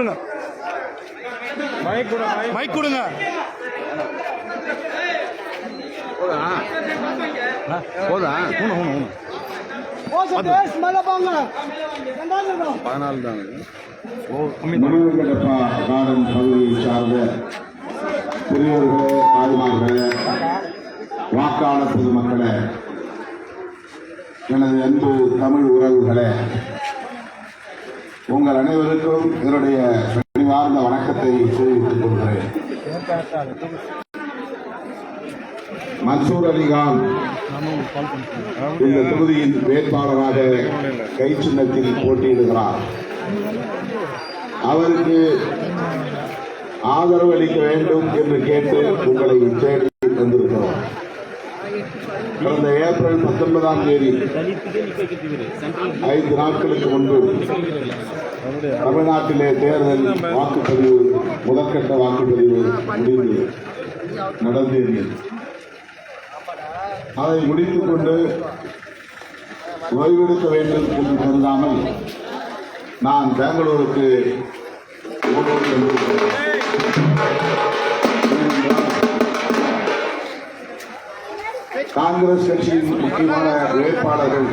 Mic mic கொடுங்க mic கூட mic mic கொடுங்க போதா ஊனு ஊனு ஊனு. பதினாலு தான். கார்டன் பகுதியை சார்ந்த பெரியோர்களே தாய்மார்களே வாக்காளர் பொதுமக்களே எனது அன்பு தமிழ் உறவுகளே உங்கள் அனைவருக்கும் என்னுடைய பணிவார்ந்த வணக்கத்தை தெரிவித்துக் கொள்கிறேன். மன்சூர் அலிகான் இந்த தொகுதியின் வேட்பாளராக கை சின்னத்தில் போட்டியிடுகிறார். அவருக்கு ஆதரவு அளிக்க வேண்டும் என்று கேட்டு உங்களை தேடி கடந்த ஏப்ரல் பத்தொன்பதாம் தேதி ஐந்து நாட்களுக்கு முன்பு தமிழ்நாட்டிலே தேர்தல் வாக்குப்பதிவு முதற்கட்ட வாக்குப்பதிவு முடிந்து நடந்தது அதை முடித்துக் கொண்டு ஓய்வெடுக்க வேண்டும் என்று கருதாமல் நான் பெங்களூருக்கு ஓடோடி காங்கிரஸ் கட்சியின் முக்கியமான வேட்பாளர்கள்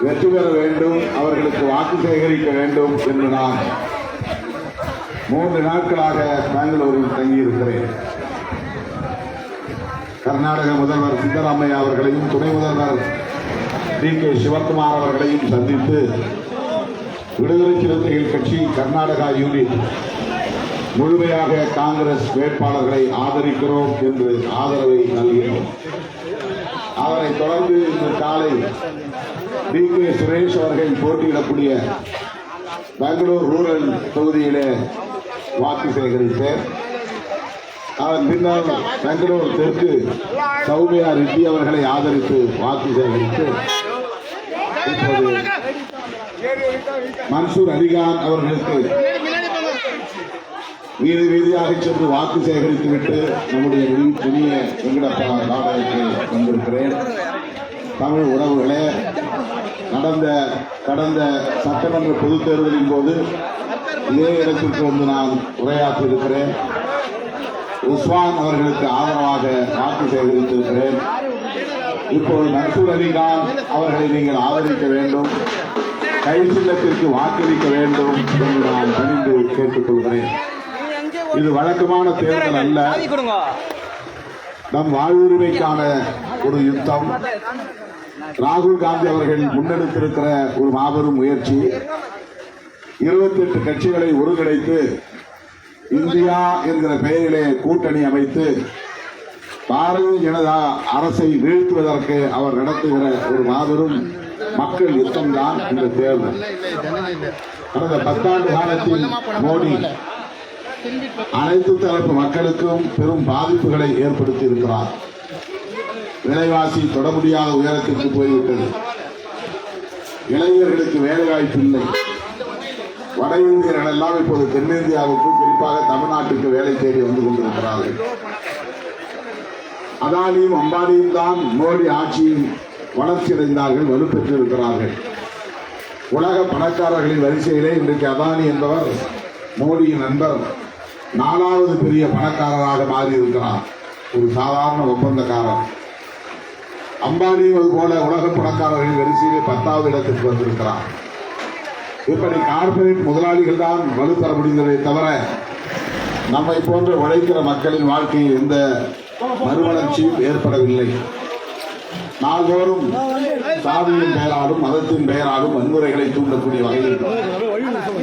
வெற்றி பெற வேண்டும் அவர்களுக்கு வாக்கு சேகரிக்க வேண்டும் என்று நான் மூன்று நாட்களாக பெங்களூரில் தங்கியிருக்கிறேன். கர்நாடக முதல்வர் சித்தராமையா அவர்களையும் துணை முதல்வர் டி கே சிவகுமார் அவர்களையும் சந்தித்து விடுதலை சிறுத்தைகள் கட்சி கர்நாடகா யூனிட் முழுமையாக காங்கிரஸ் வேட்பாளர்களை ஆதரிக்கிறோம் என்று ஆதரவை நல்கிறோம். அவரை தொடர்ந்து இன்று காலை டி கே. சுரேஷ் அவர்கள் போட்டியிடக்கூடிய பெங்களூர் ரூரல் தொகுதியிலே வாக்கு சேகரித்தேன் அதன் பின்னர் பெங்களூர் தெற்கு சௌமியா ரெட்டி அவர்களை ஆதரித்து வாக்கு சேகரித்து மன்சூர் அலிகான் அவர்களுக்கு வீதி வீதியாக சென்று வாக்கு சேகரித்து விட்டு நம்முடைய இனி- வெங்கடப்பா நாடகத்தை வந்திருக்கிறேன். தமிழ் உறவுகளே நடந்த கடந்த சட்டமன்ற பொதுத் தேர்தலின் போது இதே இடத்திற்கு வந்து நான் உரையாற்றியிருக்கிறேன். உஸ்மான் அவர்களுக்கு ஆதரவாக வாக்கு சேகரித்திருக்கிறேன். இப்போது மன்சூர் அலிகான் அவர்களை நீங்கள் ஆதரிக்க வேண்டும். கை சின்னத்திற்கு வாக்களிக்க வேண்டும் என்று நான் பணிந்து கேட்டுக்கொள்கிறேன். இது வழக்கமான தேர்தல் அல்ல. நம் வாழ்வுரிமைக்கான ஒரு யுத்தம். ராகுல் காந்தி அவர்கள் முன்னெடுத்திருக்கிற ஒரு மாபெரும் முயற்சி. இருபத்தி எட்டு கட்சிகளை ஒருங்கிணைத்து இந்தியா என்கிற பெயரிலே கூட்டணி அமைத்து பாரதிய ஜனதா அரசை வீழ்த்துவதற்கு அவர் நடத்துகிற ஒரு மாபெரும் மக்கள் யுத்தம் தான் இந்த தேர்தல். கடந்த பத்தாண்டு காலத்தில் மோடி அனைத்து தரப்பு மக்களுக்கும் பெரும் பாதிப்புகளை ஏற்படுத்தி இருக்கிறார் விலைவாசி தொட முடியாத உயரத்திற்கு போய்விட்டது. இளைஞர்களுக்கு வேலைவாய்ப்பு இல்லை. வட இந்தியர்கள் எல்லாம் இப்போது தென்னிந்தியாவுக்கும் குறிப்பாக தமிழ்நாட்டுக்கு வேலை தேடி வந்து கொண்டிருக்கிறார்கள். அதானியும் அம்பானியும் தான் மோடி ஆட்சியில் வளர்ச்சியடைந்தார்கள் வலுப்பெற்றிருக்கிறார்கள். உலக பணக்காரர்களின் வரிசையிலே இன்றைக்கு அதானி என்பவர் மோடியின் நண்பர். நாலாவது பெரிய பணக்காரராக மாறி இருக்கிறார் ஒரு சாதாரண ஒப்பந்தக்காரர். அம்பானியும் அது போல உலக பணக்காரர்களின் வரிசையிலே பத்தாவது இடத்திற்கு வந்திருக்கிறார். இப்படி கார்பரேட் முதலாளிகள் தான் வலுத்தர முடிந்ததை தவிர நம்மை போன்ற உழைக்கிற மக்களின் வாழ்க்கையில் எந்த மறுமலர்ச்சியும் ஏற்படவில்லை. நாள்தோறும் சாதியின் பெயராலும் மதத்தின் பெயராலும் வன்முறைகளை தூண்டக்கூடிய வகையில்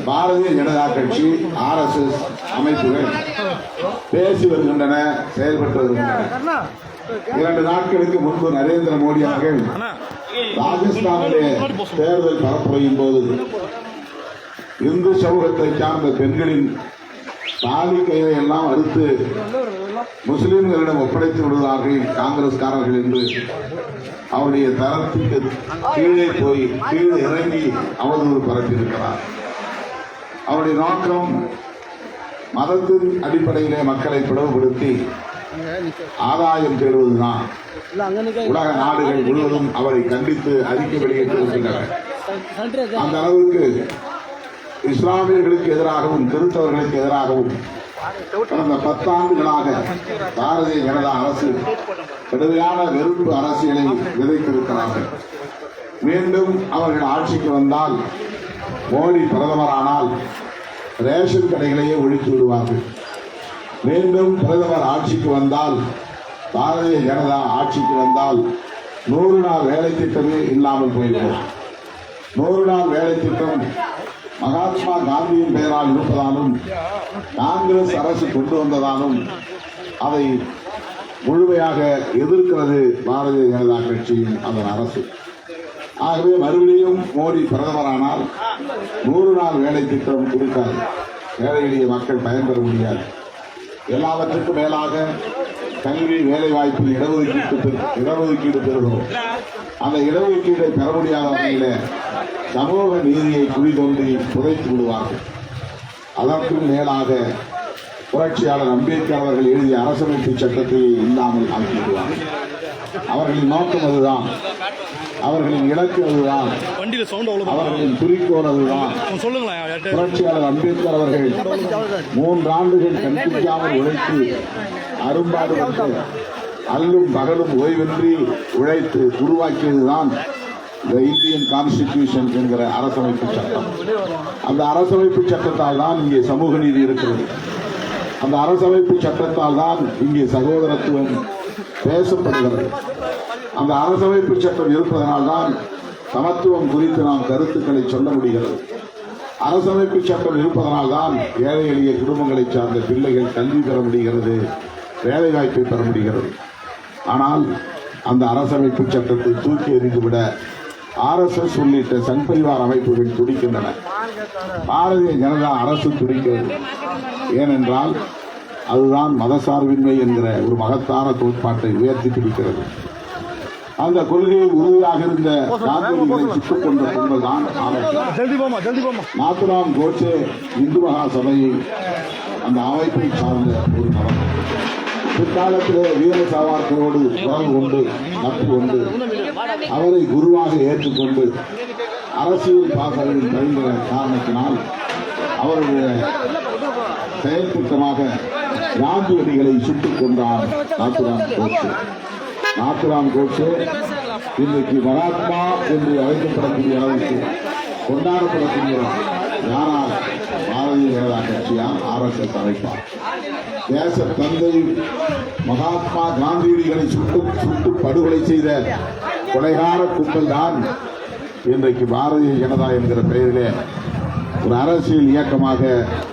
பாரதிய ஜனதா கட்சி ஆர்எஸ்எஸ் அமைப்புகள் பேசி வருகின்றன செயல்பட்டு வருகின்றன. இரண்டு நாட்களுக்கு முன்பு நரேந்திர மோடி அவர்கள் ராஜஸ்தானிலே தேர்தல் பரப்புரையும் போது இந்து சமூகத்தை சார்ந்த பெண்களின் தாலி கயிறை எல்லாம் அறுத்து முஸ்லிம்களிடம் ஒப்படைத்து விடுவார்கள் காங்கிரஸ்காரர்கள் என்று. அவருடைய தரத்துக்கு கீழே போய் கீழே இறங்கி அவதூறு பரப்பியிருக்கிறார். அவருடைய நோக்கம் மதத்தின் அடிப்படையிலே மக்களை பிளவுபடுத்தி ஆதாயம் தேடுவதுதான். உலக நாடுகள் முழுவதும் அவரை கண்டித்து அறிக்கை வெளியிட்டிருக்கின்றன. அந்த அளவுக்கு இஸ்லாமியர்களுக்கு எதிராகவும் கிறிஸ்தவர்களுக்கு எதிராகவும் கடந்த பத்தாண்டுகளாக பாரதிய ஜனதா அரசு கடுமையான வெறுப்பு அரசியலை விதைத்திருக்கிறார்கள். மீண்டும் அவர்கள் ஆட்சிக்கு வந்தால் மோடி பிரதமரானால் ரேஷன் கடைகளையே ஒழித்து விடுவார்கள். மீண்டும் பிரதமர் ஆட்சிக்கு வந்தால் பாரதிய ஜனதா ஆட்சிக்கு வந்தால் நூறு நாள் வேலை திட்டமே இல்லாமல் போய்விடும். நூறு நாள் வேலை திட்டம் மகாத்மா காந்தியின் பெயரால் இருப்பதாலும் காங்கிரஸ் அரசு கொண்டு வந்ததாலும் அதை முழுமையாக எதிர்க்கிறது பாரதிய ஜனதா கட்சியின் அதன் அரசு. ஆகவே மறுபடியும் மோடி பிரதமரானால் நூறு நாள் வேலை திட்டம் இருக்காது ஏழை எளிய மக்கள் பயன்பெற முடியாது. எல்லாவற்றுக்கும் மேலாக கல்வி வேலை வாய்ப்பில் இடஒதுக்கீட்டு இடஒதுக்கீடு பெறுகிறோம். அந்த இடஒதுக்கீட்டை பெற முடியாத வகையில் சமூக நீதியை குறிதொன்றி புதைத்து விடுவார்கள். அதற்கும் மேலாக புரட்சியாளர் அம்பேத்கர் அவர்கள் எழுதிய அரசமைப்பு சட்டத்தை இல்லாமல் ஆக்கிவிடுவார்கள். அவர்களின் நோக்கம் அதுதான். அவர்களின் இலக்கு அதுதான். அவர்களின் குறிக்கோள் அதுதான். புரட்சியாளர் அம்பேத்கர் அவர்கள் மூன்று ஆண்டுகள் கற்பிக்காமல் உழைத்து அரும்பாடுபட்டு அல்லும் பகலும் ஓய்வின்றி உழைத்து உருவாக்கியதுதான் இந்த இந்தியன் கான்ஸ்டிடியூஷன் என்கிற அரசமைப்பு சட்டம். அந்த அரசமைப்பு சட்டத்தால் தான் இங்கே சமூக நீதி இருக்கிறது. அந்த அரசமைப்பு சட்டத்தால் தான் இங்கே சகோதரத்துவம் பேசப்படுகிறது. அந்த அரசமைப்பு சட்டம் இருப்பதனால் தான் சமத்துவம் குறித்து நாம் கருத்துக்களை சொல்ல முடிகிறது. அரசமைப்பு சட்டம் இருப்பதனால் தான் ஏழை எளிய குடும்பங்களை சார்ந்த பிள்ளைகள் கல்வி பெற முடிகிறது வேலைவாய்ப்பை பெற முடிகிறது. ஆனால் அந்த அரசமைப்பு சட்டத்தை தூக்கி எறிந்துவிட ஆர்எஸ்எஸ் உள்ளிட்ட சங் பரிவார் அமைப்புகள் துடிக்கின்றன. பாரதிய ஜனதா அரசு துடிக்கிறது. ஏனென்றால் அதுதான் மதசார்பின்மை என்கிற ஒரு மகத்தான கோட்பாட்டை உயர்த்தி பிடிக்கிறது அந்த கொள்கையில் உறுதியாக இருந்த காந்தியடிகளை சுட்டுக் கொண்ட பொங்கல் தான் ஆர்எஸ்எஸ் ஜல்தி போமா ஜல்தி போமா நாத்துராம் கோட்சே இந்து மகா சபையை அந்த அமைப்பை சார்ந்த ஒரு நபர் பிற்காலத்திலே வீர சாவார்களோடு உறவு கொண்டு நட்பு கொண்டு அவரை குருவாக ஏற்றுக்கொண்டு அரசியல் பாசறையில் பரிந்துரை காரணத்தினால் அவருடைய செயல் திட்டமாக காந்தியடிகளை சுட்டுக் கொண்டார் நாத்துராம் கோட்சே. நாத்துராம் கோட்சே இன்றைக்கு மகாத்மா என்று அழைக்கப்படக்கூடிய அளவுக்கு கொண்டாடப்படக்கூடியவர் யாரால் பாரதிய ஜனதா கட்சியால் ஆர்எஸ்எஸ் அமைப்பார். தேச தந்தை மகாத்மா காந்தியடிகளை சுட்டு சுட்டு படுகொலை செய்த கொலைகார கும்பல் தான் இன்றைக்கு பாரதிய ஜனதா என்கிற பெயரிலே ஒரு அரசியல் இயக்கமாக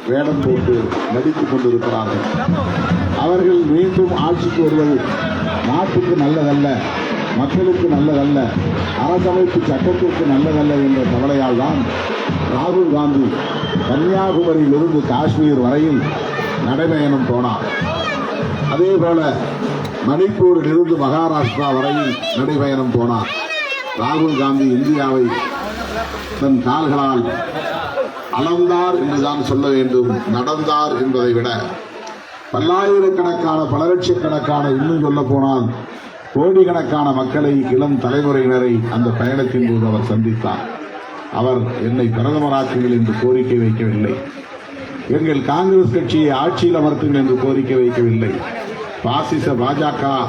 வேடம் போட்டு நடித்துக் கொண்டிருக்கிறார்கள். அவர்கள் மீண்டும் ஆட்சிக்கு வருவது நாட்டுக்கு நல்லதல்ல மக்களுக்கு நல்லதல்ல அரசமைப்பு சட்டத்திற்கு நல்லதல்ல என்ற கவலையால் தான் ராகுல் காந்தி கன்னியாகுமரியிலிருந்து காஷ்மீர் வரையில் நடைபயணம் போனார். அதே போல மணிப்பூரில் இருந்து மகாராஷ்டிரா வரையில் நடைபயணம் போனார். ராகுல் காந்தி இந்தியாவை தன் கால்களால் அளந்தார் என்றுதான் சொல்ல வேண்டும் நடந்தார் என்பதை விட. பல்லாயிரக்கணக்கான பல லட்சக்கணக்கான இன்னும் சொல்ல போனால் கோடிக்கணக்கான மக்களை இளம் தலைமுறையினரை அந்த பயணத்தின் போது அவர் சந்தித்தார். அவர் என்னை பிரதமராக்குங்கள் என்று கோரிக்கை வைக்கவில்லை. எங்கள் காங்கிரஸ் கட்சியை ஆட்சியில் அமர்த்துங்கள் என்று கோரிக்கை வைக்கவில்லை. பாசிச பாஜக